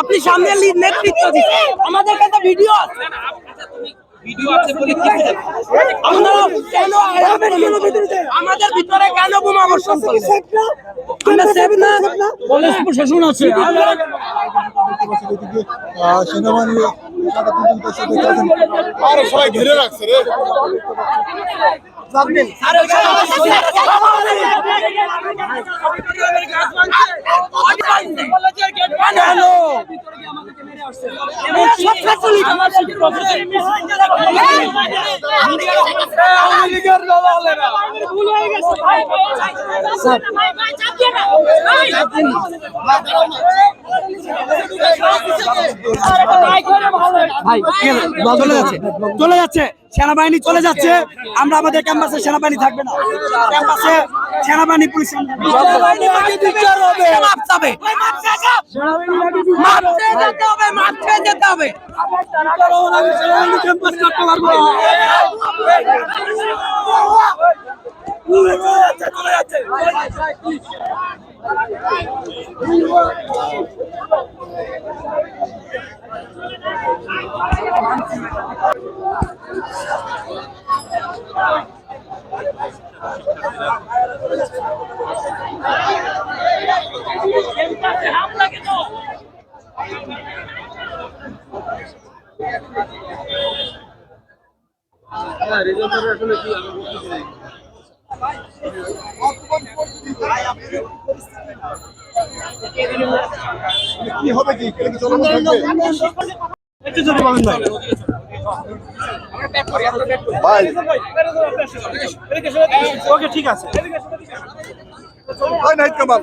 আপনি সামনে নেতৃত্ব দিচ্ছেন আমাদের কাছে ভিডিও আছে ভিডিও আছে বলে কি হয়েছে? আপনারা কেন আমাদের ভিতরে কেন বোমা বর্ষণ প্রশাসন আছে সেনাবাহিনী। আরে সবাই ঘিরে রাখছে রে হ্যালো চলে যাচ্ছে। চলে যাচ্ছে। সেনাবাহিনী চলে যাচ্ছে। আমরা আমাদের ক্যাম্পাসে সেনাবাহিনী থাকবে না। ক্যাম্পাসে সেনাবাহিনী পুলিশ যেতে হবে মাপ চেয়ে চলে যাচ্ছে কি? হবে কি কি থাকবে? ভাই ওকে ঠিক আছে নাইট কামাল